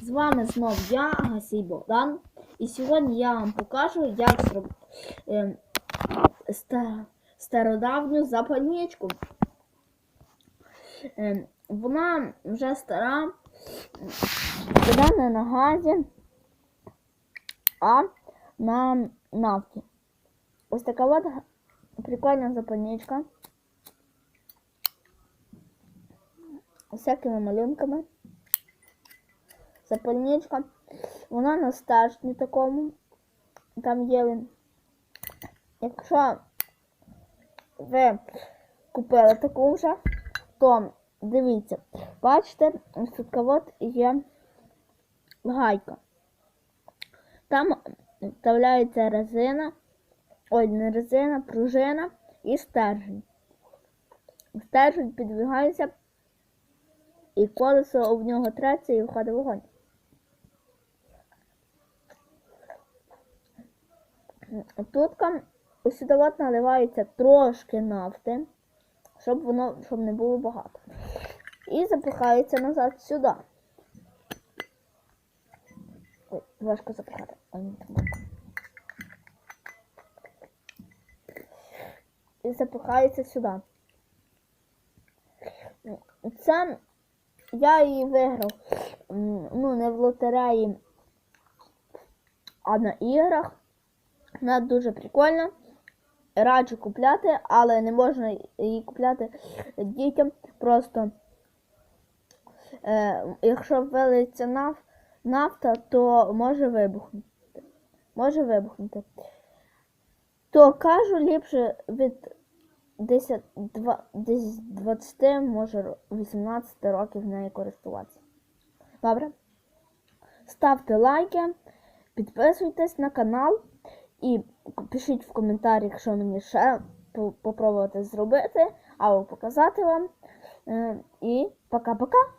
З вами знов я, Гасій Богдан. І сьогодні я вам покажу, як зробити е, ста- стародавню запальничку. Е, вона вже стара, вона не на газі, а на нафті. Ось така от прикольна запальничка. Всякими малюнками запальничка. Вона на стержні такому. Там є він. Якщо ви купили таку вже, то дивіться, бачите, тут от є гайка. Там вставляється резина, ой, не резина, пружина і стержень. Стержень підвигається і колесо об нього треться і входить вогонь. Тут кам- ось наливається трошки нафти, щоб воно щоб не було багато. І запихається назад сюди. Ой, важко запихати. Ой, не. І запихається сюди. Це я її виграв. Ну, не в лотереї, а на іграх. Вона дуже прикольна. Раджу купляти, але не можна її купляти дітям. Просто е, якщо ввелиться наф, нафта, то може вибухнути. Може вибухнути. То кажу ліпше від 10, два- десь 20, може 18 років нею користуватися. Добре? Ставте лайки, підписуйтесь на канал і пишіть в коментарях, що мені ще попробувати зробити або показати вам. Е, І пока-пока!